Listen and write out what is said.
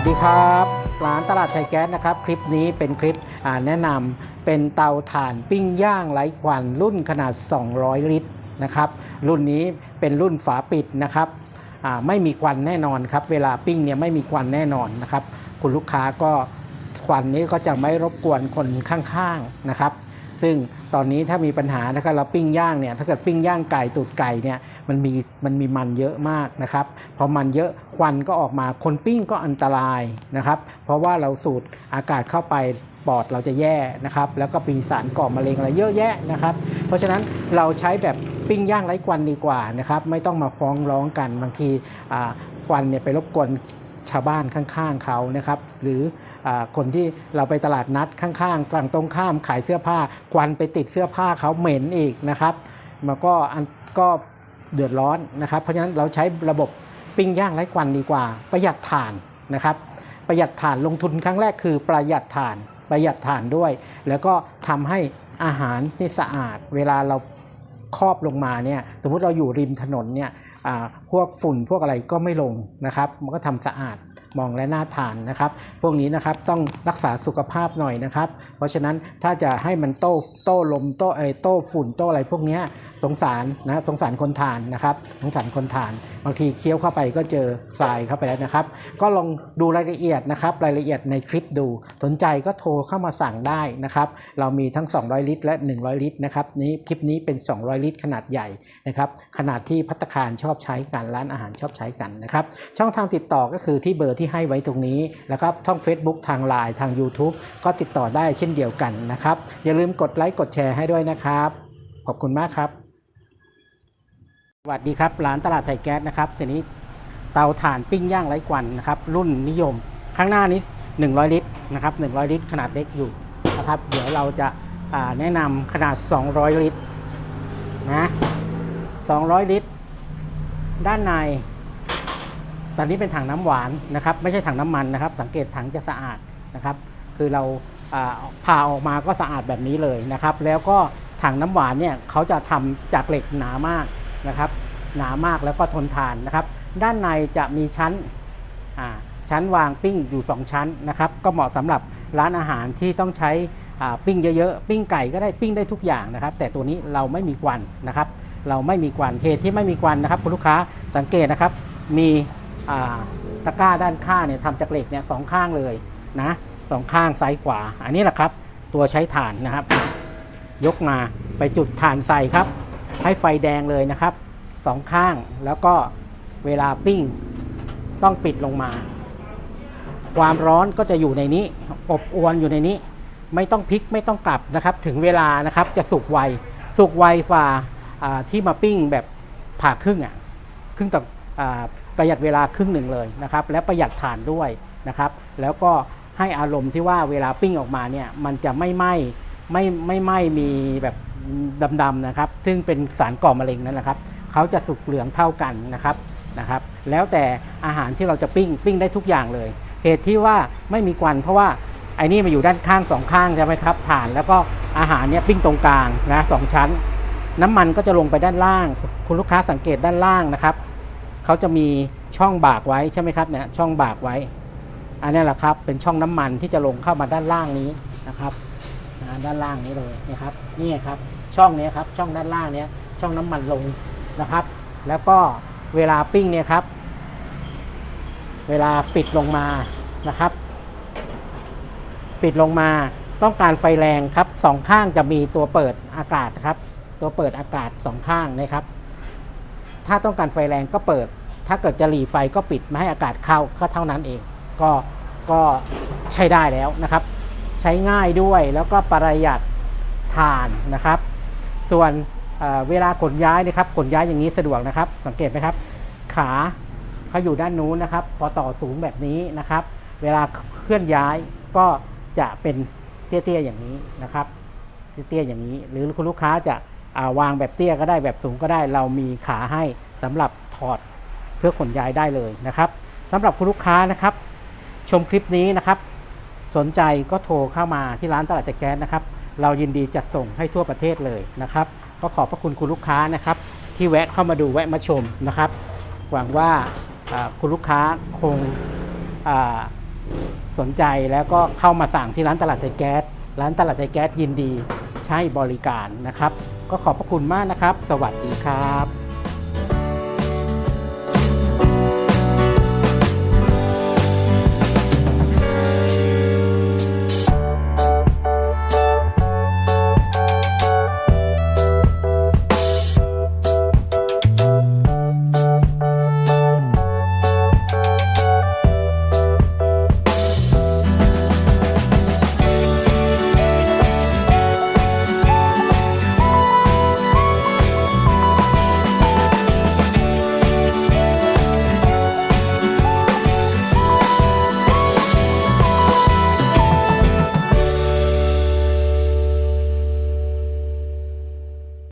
วัสดีครับร้านตลาดไทยแก๊สนะครับ คลิปนี้เป็นคลิปแนะนำเป็นเตาถ่านปิ้งย่างไร้ควันรุ่นขนาด 200 ลิตรนะครับ รุ่นนี้เป็นรุ่นฝาปิดนะครับไม่มีควันแน่นอนครับ เวลาปิ้งเนี่ยไม่มีควันแน่นอนนะครับ คุณลูกค้าก็ควันนี้ก็จะไม่รบกวนคนข้างๆนะครับ ซึ่งตอนนี้ถ้ามีปัญหานะครับเราปิ้งย่างเนี่ยถ้าเกิดปิ้งย่างไก่ตูดไก่เนี่ยมันมีมันมีมันเยอะมากนะครับพอมันเยอะควันก็ออกมาคนปิ้งก็อันตรายนะครับเพราะว่าเราสูดอากาศเข้าไปปอดเราจะแย่นะครับแล้วก็ปีสารก่อมะเร็งอะไรเยอะแยะนะครับเพราะฉะนั้นเราใช้แบบปิ้งย่างไร้ควันดีกว่านะครับไม่ต้องมาฟ้องร้องกันบางทีควันเนี่ยไปรบกวนชาวบ้านข้างๆเขานะครับหรือ คนที่เราไปตลาดนัดข้างๆฝั่งตรงข้ามขายเสื้อผ้าควันไปติดเสื้อผ้าเขาเหม็นอีกนะครับมันก็อันก็เดือดร้อนนะครับ เพราะฉะนั้นเราใช้ระบบปิ้งย่างไร้ควันดีกว่า ประหยัดถ่านนะครับ ประหยัดถ่านลงทุนครั้งแรกคือประหยัดถ่านประหยัดถ่านด้วย แล้วก็ทำให้อาหารนี่สะอาด เวลาเราครอบลงมาเนี่ยสมมติเราอยู่ริมถนนเนี่ยอ่าพวกฝุ่นพวกอะไรก็ไม่ลงนะครับ มันก็ทำสะอาด มองและน่าทานนะครับ พวกนี้นะครับต้องรักษาสุขภาพหน่อยนะครับ เพราะฉะนั้นถ้าจะให้มันโต้โต้ลมโต้ไอโต้ฝุ่นโต้อะไรพวกนี้สงสารนะสงสารคนทานนะครับ สงสารคนทาน บางทีเคี้ยวเข้าไปก็เจอทรายเข้าไปแล้วนะครับ ก็ลองดูรายละเอียดนะครับ รายละเอียดในคลิปดู สนใจก็โทรเข้ามาสั่งได้นะครับ เรามีทั้ง 200 ลิตร และ 100 ลิตรนะครับนี้คลิปนี้เป็น 200 ลิตร ขนาดใหญ่นะครับขนาดที่พัตตาคารชอบใช้กันร้านอาหารชอบใช้กันนะครับ ช่องทางติดต่อก็คือที่เบอร์ที่ให้ไว้ตรงนี้นะครับช่อง Facebook ทาง Line ทาง YouTube ก็ติดต่อได้เช่นเดียวกันนะครับ อย่าลืมกดไลค์กดแชร์ให้ด้วยนะครับ ขอบคุณมากครับ สวัสดีครับร้านตลาดไทยแก๊สนะครับทีนี้เตาถ่านปิ้งย่างไร้ควันนะครับรุ่นนิยม ข้างหน้านี้ 100 ลิตรนะครับ100 ลิตร ขนาดเล็กอยู่นะครับเดี๋ยวเราจะาแนะนำขนาด 200 ลิตรนะ200 ลิตร ด้านใน ตอนนี้เป็นถังน้ำหวานนะครับ ไม่ใช่ถังน้ำมันนะครับ สังเกตถังจะสะอาดนะครับ คือเราผ่าออกมาก็สะอาดแบบนี้เลยนะครับ แล้วก็ถังน้ำหวานเนี่ยเขาจะทำจากเหล็กหนามากนะครับ หนามากแล้วก็ทนทานนะครับ ด้านในจะมีชั้นชั้นวางปิ้งอยู่ 2 ชั้นนะครับ ก็เหมาะสำหรับร้านอาหารที่ต้องใช้ปิ้งเยอะๆ ปิ้งไก่ก็ได้ปิ้งได้ทุกอย่างนะครับ แต่ตัวนี้เราไม่มีควันนะครับ เราไม่มีควันเหตุที่ไม่มีควันนะครับคุณลูกค้าสังเกตนะครับ มี ตะกร้าด้านข้างเนี่ยทำจากเหล็กเนี่ยสองข้างเลยนะสองข้างซ้ายขวา อันนี้แหละครับ ตัวใช้ถ่านนะครับ ยกมาไปจุดถ่านใส่ครับ ให้ไฟแดงเลยนะครับสองข้างแล้วก็เวลาปิ้งต้องปิดลงมา ความร้อนก็จะอยู่ในนี้ อบอวนอยู่ในนี้ ไม่ต้องพลิกไม่ต้องกลับนะครับ ถึงเวลานะครับจะสุกไวสุกไวฝ่าที่มาปิ้งแบบผ่าครึ่งอะครึ่งต่อ ประหยัดเวลาครึ่งหนึ่งเลยนะครับและประหยัดถ่านด้วยนะครับแล้วก็ให้อารมณ์ที่ว่าเวลาปิ้งออกมาเนี่ยมันจะไม่ไหม้ไม่ไม่ไหม้มีแบบดำๆนะครับซึ่งเป็นสารก่อมะเร็งนั่นแหละครับเขาจะสุกเหลืองเท่ากันนะครับนะครับ แล้วแต่อาหารที่เราจะปิ้งปิ้งได้ทุกอย่างเลย เหตุที่ว่าไม่มีควันเพราะว่าไอ้นี่มาอยู่ด้านข้างสองข้างใช่ไหมครับฐานแล้วก็อาหารเนี่ยปิ้งตรงกลางนะสองชั้น น้ำมันก็จะลงไปด้านล่าง คุณลูกค้าสังเกตด้านล่างนะครับ เขาจะมีช่องบากไว้ใช่ไหมครับเนี่ยช่องบากไว้ อันนี้แหละครับเป็นช่องน้ำมันที่จะลงเข้ามาด้านล่างนี้นะครับด้านล่างนี้เลยนะครับนี่ครับช่องนี้ครับช่องด้านล่างนี้ช่องน้ำมันลงนะครับ แล้วก็เวลาปิ้งเนี่ยครับ เวลาปิดลงมานะครับ ปิดลงมาต้องการไฟแรงครับสองข้างจะมีตัวเปิดอากาศครับ ตัวเปิดอากาศสองข้างนะครับ ถ้าต้องการไฟแรงก็เปิด ถ้าเกิดจะหลีไฟก็ปิดไม่ให้อากาศเข้าก็เท่านั้นเอง ก็ก็ใช้ได้แล้วนะครับ ใช้ง่ายด้วยแล้วก็ประหยัดถ่านนะครับ ส่วนเเวลาขนย้ายนะครับขนย้ายอย่างนี้สะดวกนะครับ สังเกตไหมครับ ขาเขาอยู่ด้านนู้นนะครับ พอต่อสูงแบบนี้นะครับ เวลาเคลื่อนย้ายก็จะเป็นเตี้ยๆอย่างนี้นะครับ เตี้ยๆอย่างนี้ หรือคุณลูกค้าจะาวางแบบเตี้ยก็ได้แบบสูงก็ได้ เรามีขาให้สำหรับถอด เพื่อขนย้ายได้เลยนะครับสำหรับคุณลูกค้านะครับ ชมคลิปนี้นะครับ สนใจก็โทรเข้ามาที่ร้านตลาดจักแก๊สนะครับ เรายินดีจัดส่งให้ทั่วประเทศเลยนะครับ ก็ขอบพระคุณคุณลูกค้านะครับ ที่แวะเข้ามาดูแวะมาชมนะครับ หวังว่าคุณลูกค้าคงสนใจแล้วก็เข้ามาสั่งที่ร้านตลาดไทยแก๊ส ร้านตลาดไทยแก๊สยินดีใช้บริการนะครับ ก็ขอบพระคุณมากนะครับ สวัสดีครับ